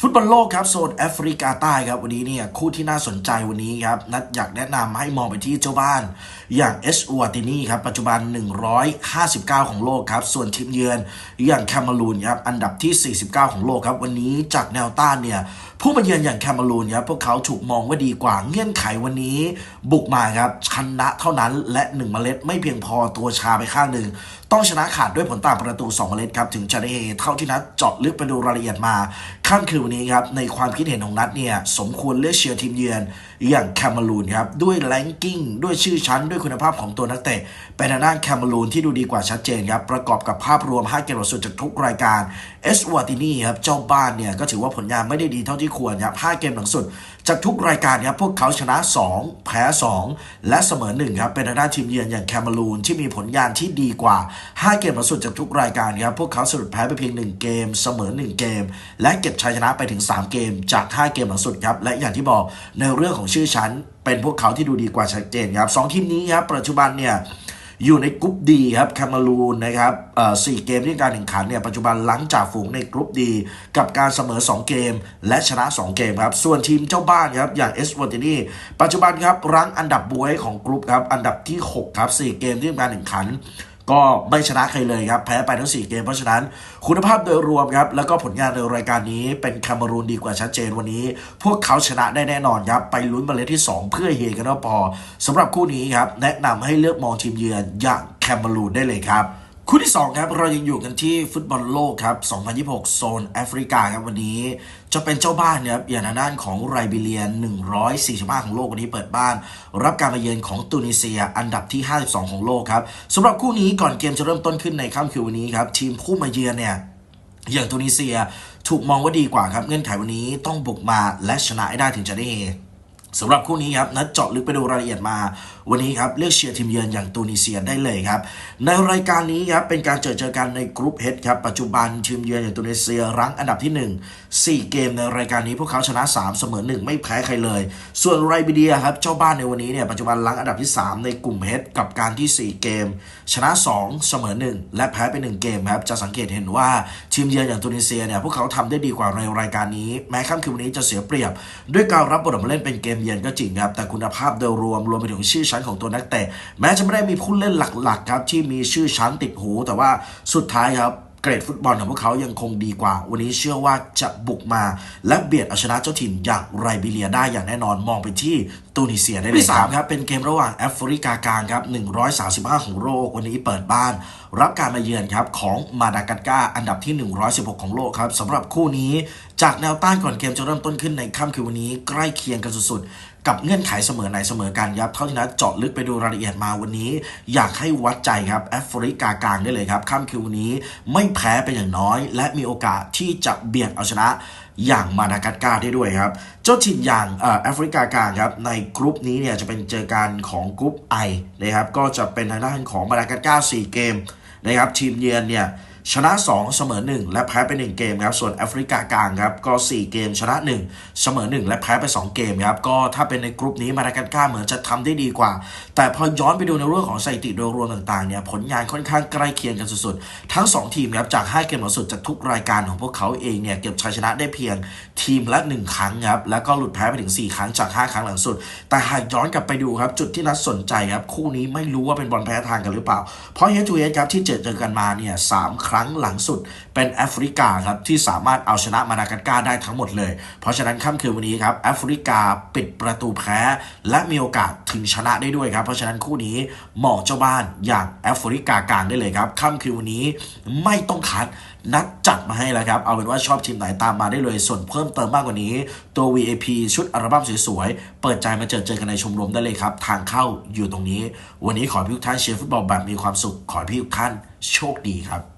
ฟุตบอลโลกครับโซนแอฟริกาใต้ครับวันนี้เนี่ยคู่ที่น่าสนใจวันนี้ครับนัดอยากแนะนำให้มองไปที่เจ้าบ้าน อย่างเอสอูอตินีครับปัจจุบัน 159 ของโลกครับส่วนทีมเยือนอย่างแคมารูนครับอันดับที่ 49 ของโลกครับวันนี้จากแนวต้านเนี่ยผู้มาเยือนอย่างแคมารูนครับพวกเขาถูกมองว่าดีกว่าเงื่อนไขวันนี้บุกมาครับชนะเท่านั้นและ 1 เมล็ดไม่เพียงพอตัวชาไปข้างหนึ่งต้องชนะขาดด้วยผลต่างประตู 2 เมล็ดครับถึงจะได้เท่าที่นัดเจาะลึกไปดูรายละเอียดมา ค่ำคืนวันนี้ครับในความคิดเห็นของนัดเนี่ยสมควรเลือกเชียร์ทีมเยือนอย่างแคมารูนครับด้วยแรงกิ้งด้วยชื่อชั้นด้วยคุณภาพของตัวนักเตะเป็นทางด้านแคมารูนที่ดูดีกว่าชัดเจนครับประกอบกับภาพรวม 5 เกมล่าสุดจากทุกรายการเอสวาตินีครับเจ้าบ้านเนี่ยก็ถือว่าผลงานไม่ได้ดีเท่าที่ควรครับ5เกมหลังสุด จากทุกรายการครับพวกเขาชนะ 2 แพ้ 2 และเสมอ1ครับเป็นทางด้านทีมเยือนอย่างแคมารูนที่มีผลงานที่ดีกว่า 5 เกมลังสุดจากทุกรายการครับพวกเขาสรุปแพ้ไปเพียง 1 เกม เสมอ 1 เกม และเก็บชัยชนะไปถึง 3 เกม จาก 5 เกมลังสุดครับและอย่างที่บอกในเรื่องของชื่อชั้นเป็นพวกเขาที่ดูดีกว่าชัดเจนครับสองทีมนี้ครับปัจจุบันเนี่ย อยู่ในกรุ๊ปดีครับแคมารูนนะครับสี่เกมที่การแข่งขันเนี่ยปัจจุบันหลังจากฝูงในกรุ๊ปดีกับการเสมอ 2 เกม และชนะ 2 เกมครับ ส่วนทีมเจ้าบ้านครับอย่างเอสวอตินีปัจจุบันครับรั้งอันดับบวยของกรุ๊ปครับอันดับที่ 6 ครับ 4 เกมที่การแข่งขัน ก็ไม่ชนะใครเลยครับ แพ้ไปทั้ง 4 เกม เพราะฉะนั้นคุณภาพโดยรวมครับ แล้วก็ผลงานในรายการนี้เป็นแคมารูนดีกว่าชัดเจนวันนี้ พวกเขาชนะได้แน่นอนครับ ไปลุ้นมาเลที่ 2 เพื่อเฮกันแล้วพอสำหรับคู่นี้ครับ แนะนำให้เลือกมองทีมเยือนอย่างแคมารูนได้เลยครับ คู่ที่ 2 ครับ เรายังอยู่กันที่ฟุตบอลโลกครับ 2026 โซนแอฟริกาครับวันนี้จะเป็นเจ้าบ้านนะครับอย่างทาด้านของไรบีเรียน 145 ของโลกวันนี้เปิดบ้าน รับการมาเยือนของตุนิเซีย อันดับที่ 52 ของโลกครับสำหรับคู่นี้ก่อนเกมจะเริ่มต้นขึ้นในค่ำคืนวันนี้ครับทีมผู้มาเยือนเนี่ยอย่างตุนิเซียถูกมองว่าดีกว่าครับเงื่อนไขวันนี้ต้องบุกมาและชนะให้ได้ถึงจะได้เฮ สำหรับคู่นี้ครับนัดเจาะลึกไปดูรายละเอียดมา วันนี้ครับเลือกเชียร์ทีมเยือนอย่างตูนิเซียได้เลยครับ ในรายการนี้ครับเป็นการเจอเจอกันในกรุ๊ปเฮดครับปัจจุบันทีมเยือนอย่างตูนิเซียรั้งอันดับที่ 1 4 เกมในรายการนี้พวกเขาชนะ 3 เสมอ 1 ไม่แพ้ใครเลย ส่วนไรบีเดียครับเจ้าบ้านในวันนี้เนี่ยปัจจุบันรั้งอันดับที่ 3 ในกลุ่มเฮดกับการที่ 4 เกม ชนะ 2 เสมอ 1 และแพ้ไป 1 เกมครับจะสังเกตเห็นว่าทีมเยือนอย่างตูนิเซียเนี่ยพวกเขาทำได้ดีกว่าในรายการนี้ แม้ค่ำคืนวันนี้จะเสียเปรียบ ด้วยการรับบทเล่นเป็นเกมเยือนก็จริงครับ แต่คุณภาพโดยรวมรวมไปถึงชื่อชั้นของตัวนักเตะแม้จะไม่ได้มีผู้เล่นหลักๆครับที่มีชื่อชั้นติดหู แต่ว่าสุดท้ายครับเกรดฟุตบอลของพวกเขายังคงดีกว่า วันนี้เชื่อว่าจะบุกมา และเบียดเอาชนะเจ้าถิ่นอย่างไรบีเรียได้อย่างแน่นอนมองไปที่ตูนิเซียได้เลยครับครับ เป็นเกมระหว่างแอฟริกากลางครับ 135 ของโลก วันนี้เปิดบ้าน รับการมาเยือนครับ ของมาดากัสการ์อันดับที่ 116 ของโลกครับสำหรับคู่นี้จากแนวต้านก่อนเกมจะเริ่มต้นขึ้นในค่ำคืนวันนี้ใกล้เคียงกันสุดๆ กับเงื่อนไขเสมอไหนเสมอกันครับเท่าที่นัดเจาะลึกไปดูรายละเอียดมาวันนี้ อยากให้วัดใจครับแอฟริกากลางได้เลยครับค่ำคืนวันนี้ไม่แพ้ไปอย่างน้อย และมีโอกาสที่จะเบียดเอาชนะอย่างมาดากัสการ์ได้ด้วยครับ เจ้าถิ่นอย่างแอฟริกากลางครับในกรุ๊ปนี้เนี่ยจะเป็นเจอกันของกรุ๊ป I นะครับก็จะเป็นทางด้านของมาดากัสการ์4เกมนะครับทีมเยือนเนี่ย ชนะ 2 เสมอ 1 และแพ้ไป 1 เกมครับ ส่วนแอฟริกากลางครับก็ 4 เกมชนะ 1 เสมอ 1 และแพ้ไป 2 เกมครับก็ถ้าเป็นในกรุ๊ปนี้มาดากัสการ์เหมือนจะทำได้ดีกว่า แต่พอย้อนไปดูในเรื่องของสถิติโดยรวมต่างๆเนี่ยผลงานค่อนข้างใกล้เคียงกันสุดๆ ทั้ง 2 ทีมครับจาก 5 เกมหลังสุดจากทุกรายการของพวกเขาเองเนี่ยเก็บชัยชนะได้เพียงทีมละ 1 ครั้งครับแล้วก็หลุดแพ้ไปถึง 4 ครั้งจาก 5 ครั้งหลังสุด แต่หากย้อนกลับไปดูครับจุดที่นัดสนใจครับคู่นี้ไม่รู้ว่าเป็นบอลแพ้ทางกันหรือเปล่า เพราะเฮทูเฮดครับที่เจอเจอกันมาเนี่ยสามครั้งหลังสุดเป็นแอฟริกาครับที่สามารถเอาชนะมาดากัสการ์ได้ทั้งหมดเลย เพราะฉะนั้นค่ำคืนวันนี้ครับแอฟริกาปิดประตูแพ้ และมีโอกาสถึงชนะได้ด้วยครับ เพราะฉะนั้นคู่นี้เหมาะเจ้าบ้านอย่างแอฟริกากลางได้เลยครับค่ำคืนวันนี้ไม่ต้องคัดนัดจัดมาให้แล้วครับ เอาเป็นว่าชอบทีมไหนตามมาได้เลย ส่วนเพิ่มเติมมากกว่านี้ ตัว VAP ชุดอัลบั้มสวยๆ เปิดใจมาเจอเจอกันในชมรมได้เลยครับ ทางเข้าอยู่ตรงนี้ วันนี้ขอพี่ทุกท่านเชียร์ฟุตบอลแบบมีความสุข ขอพี่ทุกท่านโชคดีครับ